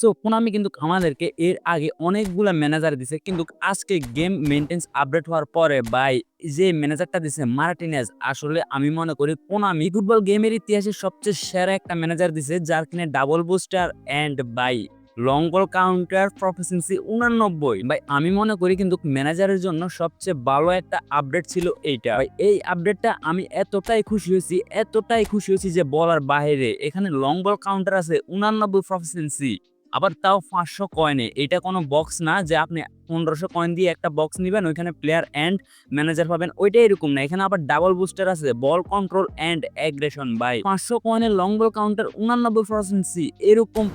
So Konami কিন্তু আমাদেরকে এর আগে অনেকগুলা ম্যানেজার দিছে, কিন্তু আজকে গেম মেনটেন্স আপডেট হওয়ার পরে বাই যে ম্যানেজারটা দিছে মার্টিনেজ, আসলে আমি মনে করি কোনামি ফুটবল গেমের ইতিহাসে সবচেয়ে সেরা একটা ম্যানেজার দিছে, যার কিনে double booster and by long ball counter proficiency উনানব্বই। ভাই, আমি মনে করি কিন্তু ম্যানেজারের জন্য সবচেয়ে ভালো একটা আপডেট ছিল এইটা। এই আপডেটটা আমি এতটাই খুশি হয়েছি, এতটাই খুশি হয়েছি যে বলার বাইরে এখানে লং বল কাউন্টার আছে, উনানব্বই প্রফেসেন্সি আবার তাও পাঁচশো কয়েনে এটা কোনো বক্স না যে আপনি পনেরোশো কয়েন দিয়ে একটা বক্স নেবেন, ওইখানে প্লেয়ার অ্যান্ড ম্যানেজার পাবেন। ওইটা এরকম না, এখানে আবার ডাবল বুস্টার আছে ball control and aggression buy পাঁচশো কয়েনের লং বল কাউন্টার উনানব্বই পার্সেন্সি এরকম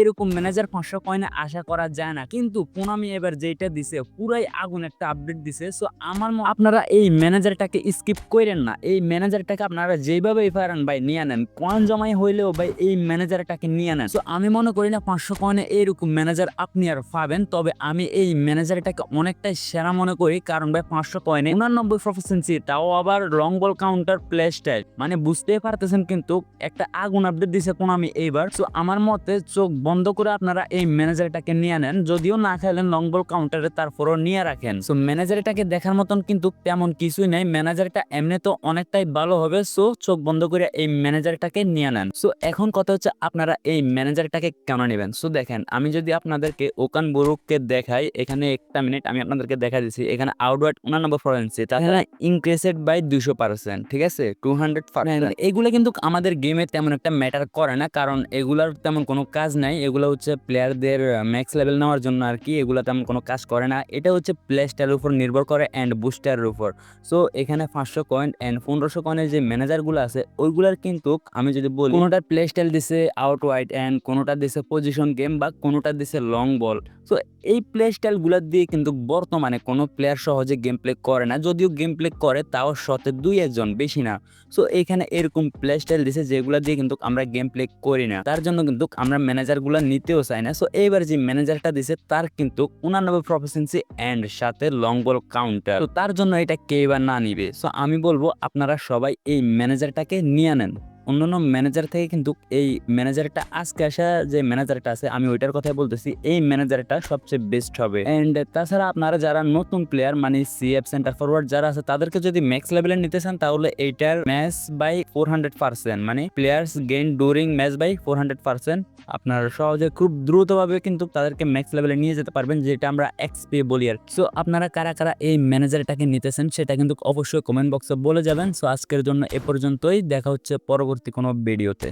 এরকম ম্যানেজার পাঁচশো কয়েনে আশা করা যায় না। কিন্তু পুনামি এবার যেটা দিছে, পুরাই আগুন একটা আপডেট দিছে। সো আমার আপনারা এই ম্যানেজারটাকে স্কিপ করেন না। এই ম্যানেজারটাকে আপনারা যেভাবেই পারেন ভাই নিয়ে নেন কয়েন জমাই হইলেও ভাই এই ম্যানেজারটাকে নিয়ে নেন। সো আমি মনে করি না পাঁচশো কয়েনে এইরকম ম্যানেজার আপনি আর পাবেন, তবে আমি এই ম্যানেজারটাকে অনেকটাই সেরা মনে করি, কারণ ভাই পাঁচশো কয়েনে উনানব্বই প্রফেসেন্সি তাও আবার long ball counter play style মানে বুঝতেই পারতেছেন কিন্তু একটা আগুন আপডেট দিছে কোন আমি এইবার। সো আমার মতে চোখ বন্ধ করে আপনারা এই ম্যানেজারটাকে নিয়ে নেন, যদিও না খেলেন লং বল কাউন্টারে তারপরও নিয়ে রাখেন। সো ম্যানেজারটাকে দেখার মতন কিন্তু তেমন কিছুই নেই। ম্যানেজারটা এমনি তো অনেকটাই ভালো হবে সো চোখ বন্ধ করে এই ম্যানেজারটাকে নিয়ে নেন। সো এখন কথা হচ্ছে আপনারা এই ম্যানেজারটাকে কেন নেবেন? সো দেখেন, আমি যদি আপনাদেরকে ওকান বরুককে দেখাই, এখানে একটা মিনিট আমি আপনাদেরকে দেখা দিচ্ছি। এখানে আউটওয়ার্ড উনানব্বই ফরেন্সি তাছাড়া ইনক্রিসেড বাই দুশো পার্সেন্ট ঠিক আছে? টু হান্ড্রেড এগুলো কিন্তু আমাদের গেমে তেমন একটা ম্যাটার করে না কারণ এগুলার তেমন কোনো কাজ নাই। এগুলো হচ্ছে প্লেয়ারদের ম্যাক্স লেভেল নেওয়ার জন্য আর কি এগুলো তেমন কোনো কাজ করে না। এটা হচ্ছে প্লে স্টাইলের উপর নির্ভর করে অ্যান্ড বুস্টারের উপর। সো এখানে পাঁচশো কয়েন অ্যান্ড পনেরোশো কয়েনের যে ম্যানেজারগুলো আছে ওইগুলার কিন্তু আমি যদি বলি কোনোটার প্লে স্টাইল দিছে আউট ওয়াইড অ্যান্ড কোনোটা দিছে পজিশন গেম বা কোনোটা দিছে লং বল সো এই প্লে স্টাইলগুলো দিয়ে কিন্তু বর্তমানে কোনো প্লেয়ার সহজে গেম প্লে করে না। যদিও গেম প্লে করে, তাও শতে দুই একজন বেশি না। সো এখানে এরকম প্লে স্টাইল দিছে যেগুলো দিয়ে কিন্তু আমরা গেম প্লে করি না। তার জন্য কিন্তু আমরা ম্যানেজারগুলো নিতেও চাই না। সো এইবার যে ম্যানেজারটা দিছে, তার কিন্তু উনানব্বই প্রফেসেন্সি অ্যান্ড সাথে লং বল কাউন্টার তো তার জন্য এটা কে বা না নিবে? সো আমি বলব, আপনারা সবাই এই ম্যানেজারটাকে নিয়ে নেন। অন্যান্য ম্যানেজার থেকে কিন্তু এই ম্যানেজারটা আজকে আসা যে ম্যানেজারটা আছে, আমি ওইটার কথাই বলতেছি, এই ম্যানেজারটা সবচেয়ে বেস্ট হবে। এন্ড তাছাড়া আপনারা যারা নতুন প্লেয়ার মানে সিএফ সেন্টার ফরওয়ার্ড যারা আছে, তাদেরকে যদি ম্যাক্স লেভেলে নিতে চান, তাহলে এইটার match by four hundred percent মানে players gain during match by four hundred percent আপনার সহজে খুব দ্রুতভাবে কিন্তু তাদেরকে ম্যাক্স লেভেলে নিয়ে যেতে পারবেন, যেটা আমরা এক্সপি বলি আর সো আপনারা কারা কারা এই ম্যানেজারটাকে নিতেছেন, সেটা কিন্তু অবশ্যই কমেন্ট বক্সে বলে যাবেন। সো আজকের জন্য এ পর্যন্তই, দেখা হচ্ছে পরবর্তী কোনো ভিডিওতে